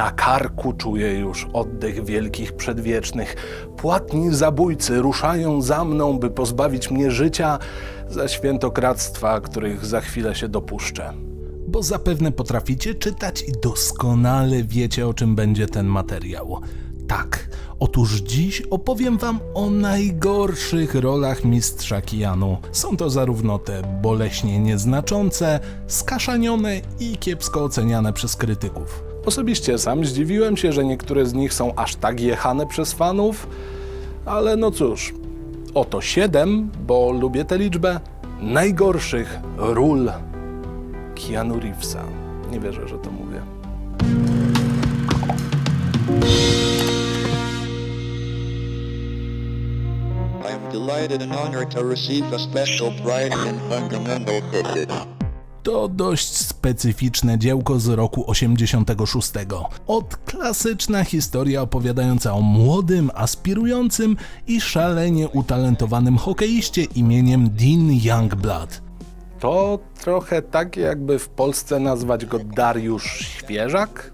Na karku czuję już oddech wielkich przedwiecznych. Płatni zabójcy ruszają za mną, by pozbawić mnie życia za świętokradztwa, których za chwilę się dopuszczę. Bo zapewne potraficie czytać i doskonale wiecie, o czym będzie ten materiał. Tak, otóż dziś opowiem wam o najgorszych rolach mistrza Kijanu. Są to zarówno te boleśnie nieznaczące, skaszanione i kiepsko oceniane przez krytyków. Osobiście sam zdziwiłem się, że niektóre z nich są aż tak jechane przez fanów, ale no cóż, oto siedem, bo lubię tę liczbę, najgorszych ról Keanu Reevesa. Nie wierzę, że to mówię. I am delighted and honored to receive a special prize in fundamental physics. To dość specyficzne dziełko z roku 86. Od klasyczna historia opowiadająca o młodym, aspirującym i szalenie utalentowanym hokeiście imieniem Dean Youngblood. To trochę tak, jakby w Polsce nazwać go Dariusz Świeżak?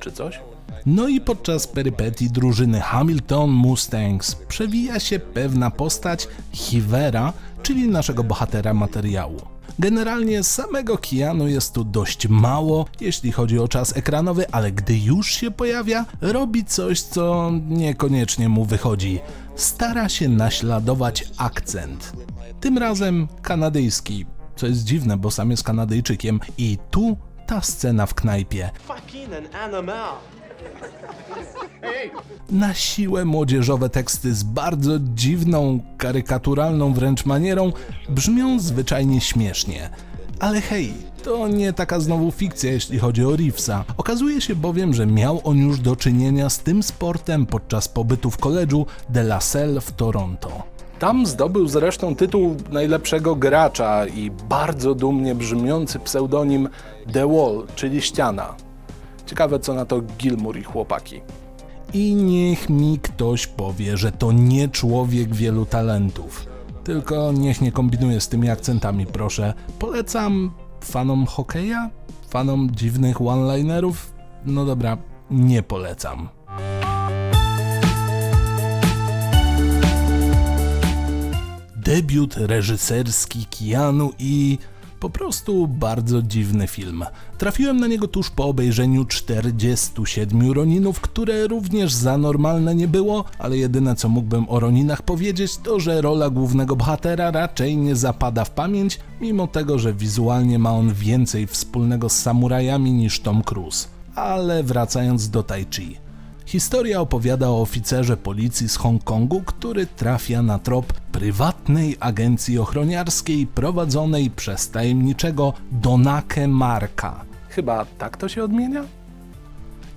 Czy coś? No i podczas perypetii drużyny Hamilton Mustangs przewija się pewna postać Hivera, czyli naszego bohatera materiału. Generalnie samego Keanu jest tu dość mało, jeśli chodzi o czas ekranowy, ale gdy już się pojawia, robi coś, co niekoniecznie mu wychodzi. Stara się naśladować akcent. Tym razem kanadyjski, co jest dziwne, bo sam jest Kanadyjczykiem i tu ta scena w knajpie. fucking an animal. Na siłę młodzieżowe teksty z bardzo dziwną, karykaturalną wręcz manierą brzmią zwyczajnie śmiesznie. Ale hej, to nie taka znowu fikcja, jeśli chodzi o Reevesa. Okazuje się bowiem, że miał on już do czynienia z tym sportem podczas pobytu w koledżu de La Salle w Toronto. Tam zdobył zresztą tytuł najlepszego gracza i bardzo dumnie brzmiący pseudonim The Wall, czyli ściana. Ciekawe co na to Gilmour i chłopaki. I niech mi ktoś powie, że to nie człowiek wielu talentów. Tylko niech nie kombinuje z tymi akcentami, proszę. Polecam fanom hokeja, fanom dziwnych one-linerów. No dobra, nie polecam. Debiut reżyserski Keanu i po prostu bardzo dziwny film. Trafiłem na niego tuż po obejrzeniu 47 Roninów, które również za normalne nie było, ale jedyne co mógłbym o Roninach powiedzieć to, że rola głównego bohatera raczej nie zapada w pamięć, mimo tego, że wizualnie ma on więcej wspólnego z samurajami niż Tom Cruise. Ale wracając do Tai Chi. Historia opowiada o oficerze policji z Hongkongu, który trafia na trop prywatnej agencji ochroniarskiej prowadzonej przez tajemniczego Donake Marka. Chyba tak to się odmienia?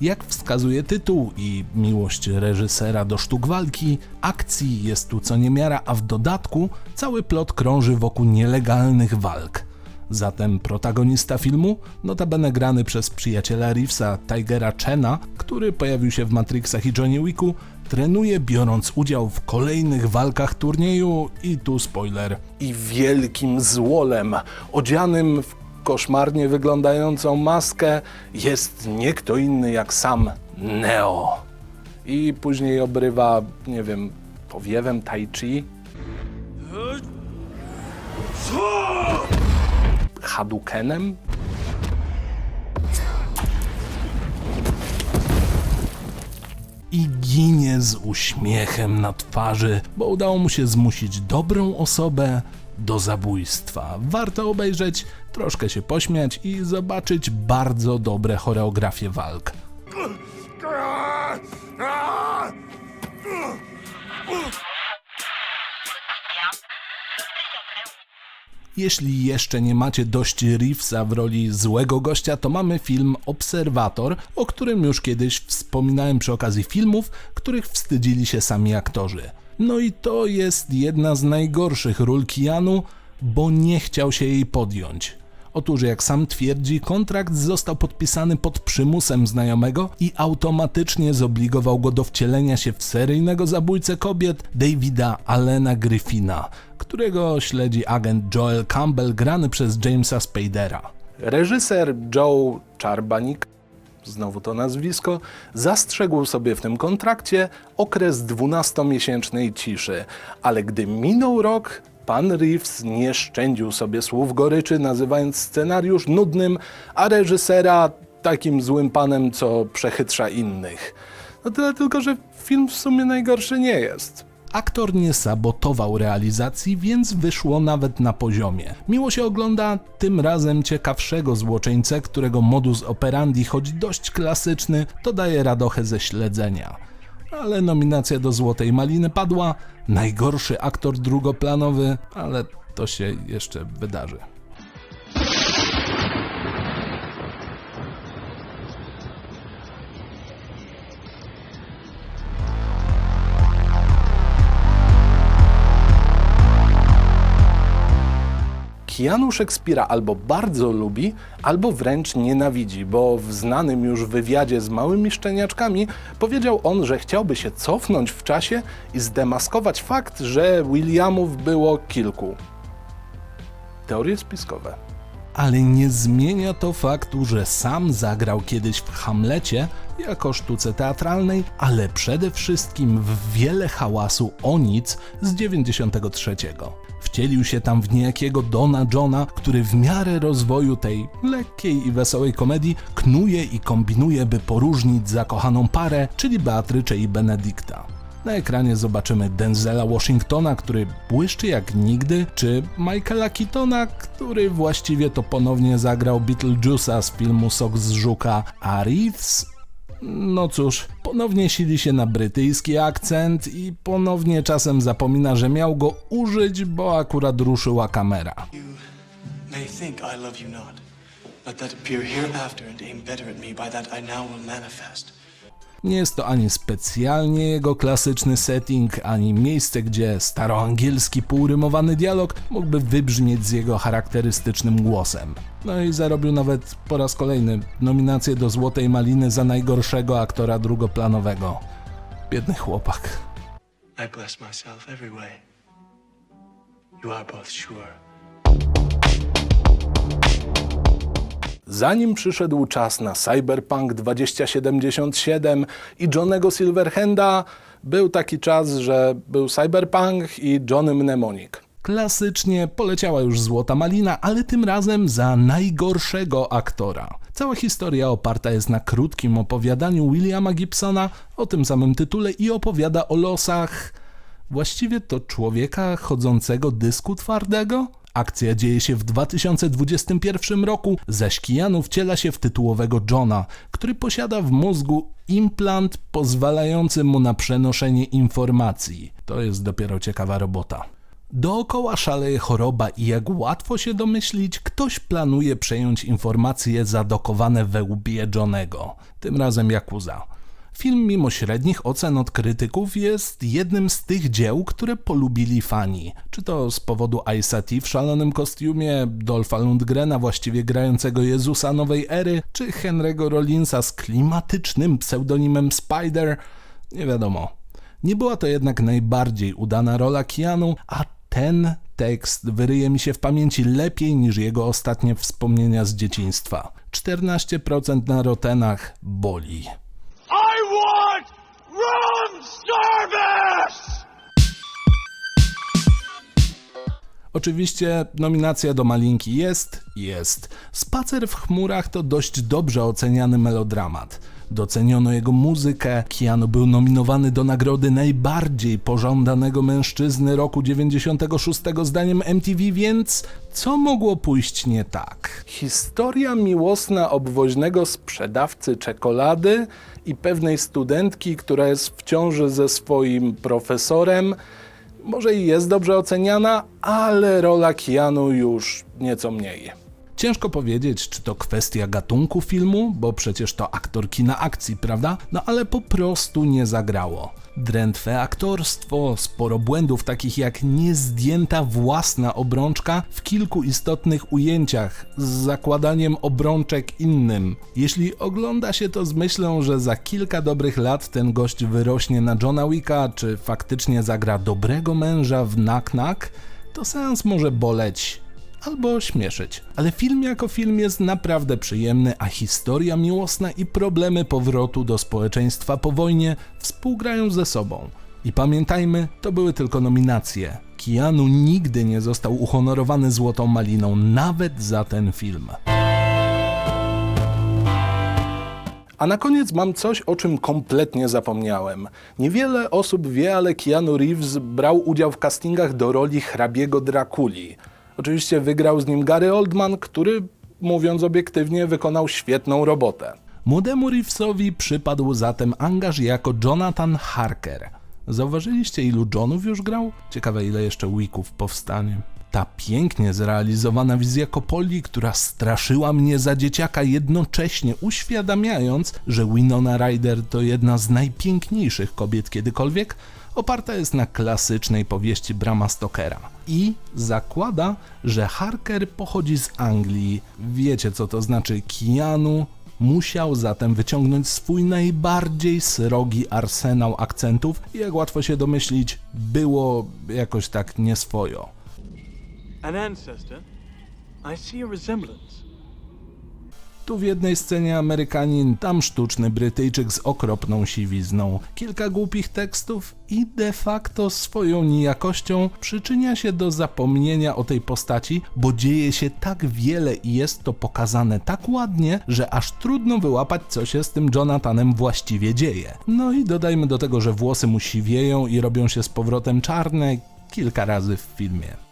Jak wskazuje tytuł i miłość reżysera do sztuk walki, akcji jest tu co niemiara, a w dodatku cały plot krąży wokół nielegalnych walk. Zatem protagonista filmu, notabene grany przez przyjaciela Reevesa Tigera Chena, który pojawił się w Matrixach i Johnny Wicku, trenuje biorąc udział w kolejnych walkach turnieju i tu spoiler. I wielkim złolem, odzianym w koszmarnie wyglądającą maskę, jest nie kto inny jak sam Neo. I później obrywa, nie wiem, powiewem tai chi. Hadukenem? I ginie z uśmiechem na twarzy, bo udało mu się zmusić dobrą osobę do zabójstwa. Warto obejrzeć, troszkę się pośmiać i zobaczyć bardzo dobre choreografie walk. Jeśli jeszcze nie macie dość Reevesa w roli złego gościa, to mamy film Obserwator, o którym już kiedyś wspominałem przy okazji filmów, których wstydzili się sami aktorzy. No i to jest jedna z najgorszych ról Keanu, bo nie chciał się jej podjąć. Otóż, jak sam twierdzi, kontrakt został podpisany pod przymusem znajomego i automatycznie zobligował go do wcielenia się w seryjnego zabójcę kobiet Davida Allena Griffina, którego śledzi agent Joel Campbell grany przez Jamesa Spadera. Reżyser Joe Charbanik znowu to nazwisko, zastrzegł sobie w tym kontrakcie okres 12-miesięcznej ciszy. Ale gdy minął rok, pan Reeves nie szczędził sobie słów goryczy, nazywając scenariusz nudnym, a reżysera takim złym panem, co przechytrza innych. No tyle tylko, że film w sumie najgorszy nie jest. Aktor nie sabotował realizacji, więc wyszło nawet na poziomie. Miło się ogląda tym razem ciekawszego złoczyńcę, którego modus operandi, choć dość klasyczny, to daje radochę ze śledzenia. Ale nominacja do Złotej Maliny padła, najgorszy aktor drugoplanowy, ale to się jeszcze wydarzy. Keanu Szekspira albo bardzo lubi, albo wręcz nienawidzi, bo w znanym już wywiadzie z małymi szczeniaczkami powiedział on, że chciałby się cofnąć w czasie i zdemaskować fakt, że Williamów było kilku. Teorie spiskowe. Ale nie zmienia to faktu, że sam zagrał kiedyś w Hamlecie jako sztuce teatralnej, ale przede wszystkim w wiele hałasu o nic z 93. Wcielił się tam w niejakiego Dona Johna, który w miarę rozwoju tej lekkiej i wesołej komedii knuje i kombinuje, by poróżnić zakochaną parę, czyli Beatrycze i Benedykta. Na ekranie zobaczymy Denzela Washingtona, który błyszczy jak nigdy, czy Michaela Keatona, który właściwie to ponownie zagrał Beetlejuice'a z filmu Sok z Żuka, a Reeves? No cóż, ponownie sili się na brytyjski akcent i ponownie czasem zapomina, że miał go użyć, bo akurat ruszyła kamera. You Nie jest to ani specjalnie jego klasyczny setting, ani miejsce, gdzie staroangielski półrymowany dialog mógłby wybrzmieć z jego charakterystycznym głosem. No i zarobił nawet po raz kolejny nominację do Złotej Maliny za najgorszego aktora drugoplanowego. Biedny chłopak. I bless myself every way. You are both sure. Zanim przyszedł czas na Cyberpunk 2077 i Johnego Silverhanda, był taki czas, że był Cyberpunk i Johnny Mnemonic. Klasycznie poleciała już Złota Malina, ale tym razem za najgorszego aktora. Cała historia oparta jest na krótkim opowiadaniu Williama Gibsona o tym samym tytule i opowiada o losach właściwie to człowieka chodzącego dysku twardego? Akcja dzieje się w 2021 roku, zaś Keanu wciela się w tytułowego Johna, który posiada w mózgu implant pozwalający mu na przenoszenie informacji. To jest dopiero ciekawa robota. Dookoła szaleje choroba i jak łatwo się domyślić, ktoś planuje przejąć informacje zadokowane we łbie Johnego, tym razem Yakuza. Film mimo średnich ocen od krytyków jest jednym z tych dzieł, które polubili fani. Czy to z powodu T w szalonym kostiumie, Dolpha Lundgrena właściwie grającego Jezusa nowej ery, czy Henry'ego Rollinsa z klimatycznym pseudonimem Spider, nie wiadomo. Nie była to jednak najbardziej udana rola Keanu, a ten tekst wyryje mi się w pamięci lepiej niż jego ostatnie wspomnienia z dzieciństwa. 14% na rotenach boli. Service! Oczywiście nominacja do Malinki jest, jest. Spacer w chmurach to dość dobrze oceniany melodramat. Doceniono jego muzykę, Keanu był nominowany do nagrody najbardziej pożądanego mężczyzny roku 96 zdaniem MTV, więc co mogło pójść nie tak? Historia miłosna obwoźnego sprzedawcy czekolady i pewnej studentki, która jest w ciąży ze swoim profesorem, może i jest dobrze oceniana, ale rola Keanu już nieco mniej. Ciężko powiedzieć, czy to kwestia gatunku filmu, bo przecież to aktor kina akcji, prawda? No ale po prostu nie zagrało. Drętwe aktorstwo, sporo błędów takich jak niezdjęta własna obrączka w kilku istotnych ujęciach z zakładaniem obrączek innym. Jeśli ogląda się to z myślą, że za kilka dobrych lat ten gość wyrośnie na Johna Wicka, czy faktycznie zagra dobrego męża w Knock Knock, to seans może boleć albo śmieszyć. Ale film jako film jest naprawdę przyjemny, a historia miłosna i problemy powrotu do społeczeństwa po wojnie współgrają ze sobą. I pamiętajmy, to były tylko nominacje. Keanu nigdy nie został uhonorowany złotą maliną, nawet za ten film. A na koniec mam coś, o czym kompletnie zapomniałem. Niewiele osób wie, ale Keanu Reeves brał udział w castingach do roli hrabiego Drakuli. Oczywiście wygrał z nim Gary Oldman, który, mówiąc obiektywnie, wykonał świetną robotę. Młodemu Reevesowi przypadł zatem angaż jako Jonathan Harker. Zauważyliście, ilu Johnów już grał? Ciekawe, ile jeszcze Wicków powstanie. Ta pięknie zrealizowana wizja Kopoli, która straszyła mnie za dzieciaka, jednocześnie uświadamiając, że Winona Ryder to jedna z najpiękniejszych kobiet kiedykolwiek, oparta jest na klasycznej powieści Brama Stokera. I zakłada, że Harker pochodzi z Anglii. Wiecie co to znaczy Keanu, Musiał zatem wyciągnąć swój najbardziej srogi arsenał akcentów i jak łatwo się domyślić, było jakoś tak nieswojo. An ancestor? I see a resemblance. Tu w jednej scenie Amerykanin, tam sztuczny Brytyjczyk z okropną siwizną, kilka głupich tekstów i de facto swoją nijakością przyczynia się do zapomnienia o tej postaci, bo dzieje się tak wiele i jest to pokazane tak ładnie, że aż trudno wyłapać, co się z tym Jonathanem właściwie dzieje. No i dodajmy do tego, że włosy mu siwieją i robią się z powrotem czarne kilka razy w filmie.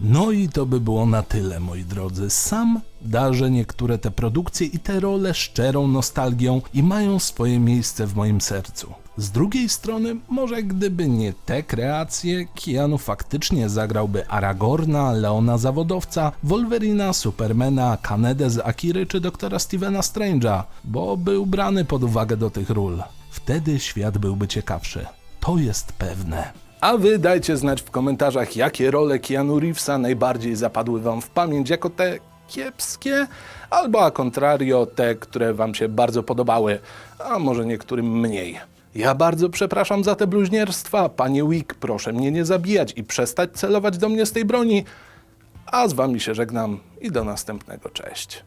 No i to by było na tyle, moi drodzy. Sam darzę niektóre te produkcje i te role szczerą nostalgią i mają swoje miejsce w moim sercu. Z drugiej strony, może gdyby nie te kreacje, Keanu faktycznie zagrałby Aragorna, Leona Zawodowca, Wolverina, Supermana, Kanedę z Akiry czy doktora Stevena Strange'a, bo był brany pod uwagę do tych ról. Wtedy świat byłby ciekawszy. To jest pewne. A wy dajcie znać w komentarzach, jakie role Keanu Reevesa najbardziej zapadły wam w pamięć jako te kiepskie, albo a contrario te, które wam się bardzo podobały, a może niektórym mniej. Ja bardzo przepraszam za te bluźnierstwa. Panie Wick, proszę mnie nie zabijać i przestać celować do mnie z tej broni. A z wami się żegnam i do następnego. Cześć.